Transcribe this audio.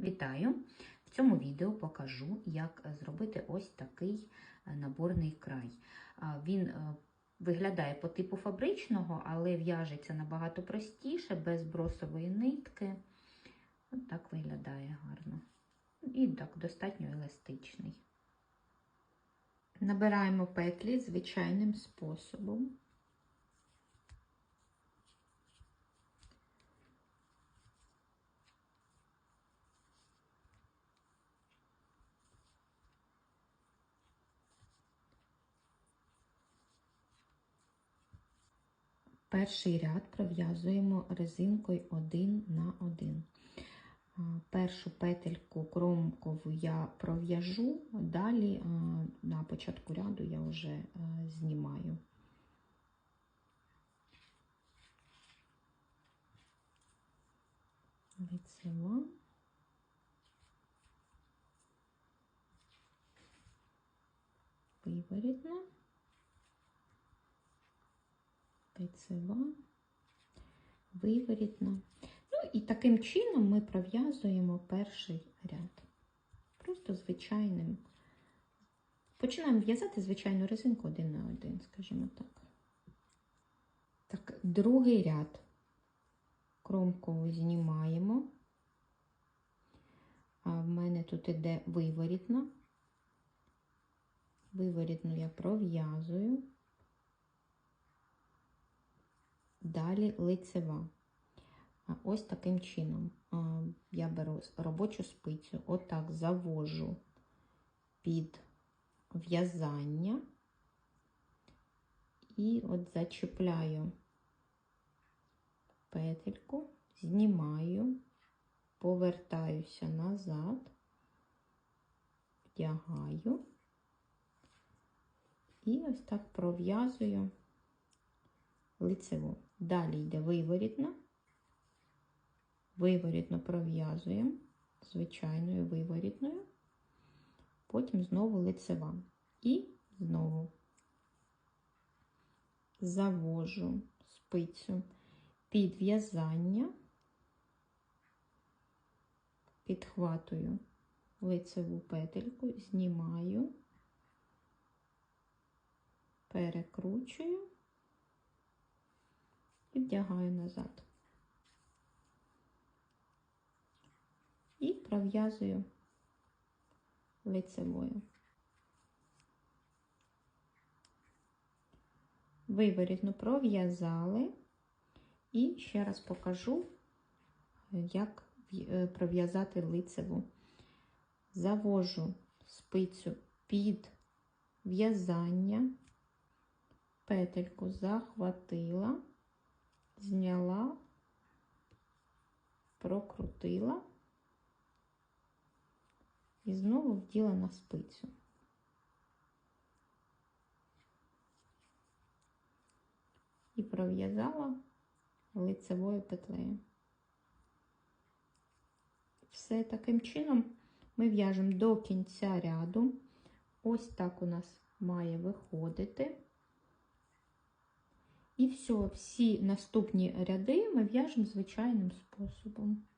Вітаю! В цьому відео покажу, як зробити ось такий е, наборний край. Він е, виглядає по типу фабричного, але в'яжеться набагато простіше, без бросової нитки. Ось так виглядає гарно. І так, достатньо еластичний. Набираємо петлі звичайним способом. Перший ряд пров'язуємо резинкою 1 на 1. Першу петельку кромкову я пров'яжу, далі на початку ряду я вже знімаю. Лицева. Виворітна. Лицева, виворітна. Ну і таким чином ми пров'язуємо перший ряд. Просто звичайним. Починаємо в'язати звичайну резинку один на один, скажімо так. Так, другий ряд кромкову знімаємо. А в мене тут іде виворітна. Виворітну я пров'язую. Далі лицева. Ось таким чином я беру робочу спицю, отак завожу під в'язання і от зачіпляю петельку, знімаю, повертаюся назад, вдягаю і ось так пров'язую лицеву. Далі йде виворітна, виворітно пров'язуємо звичайною виворітною, потім знову лицева. І знову завожу спицю під в'язання, підхватую лицеву петельку, знімаю, перекручую і вдягаю назад. І пров'язую лицевою. Виворітно пров'язали, і ще раз покажу, як е, пров'язати лицеву. Завожу спицю під в'язання, петельку захватила прокрутила і знову вділа на спицю. І пров'язала лицевою петлею. Все таким чином ми в'яжемо до кінця ряду. Ось так у нас має виходити. І все, всі наступні ряди ми в'яжемо звичайним способом.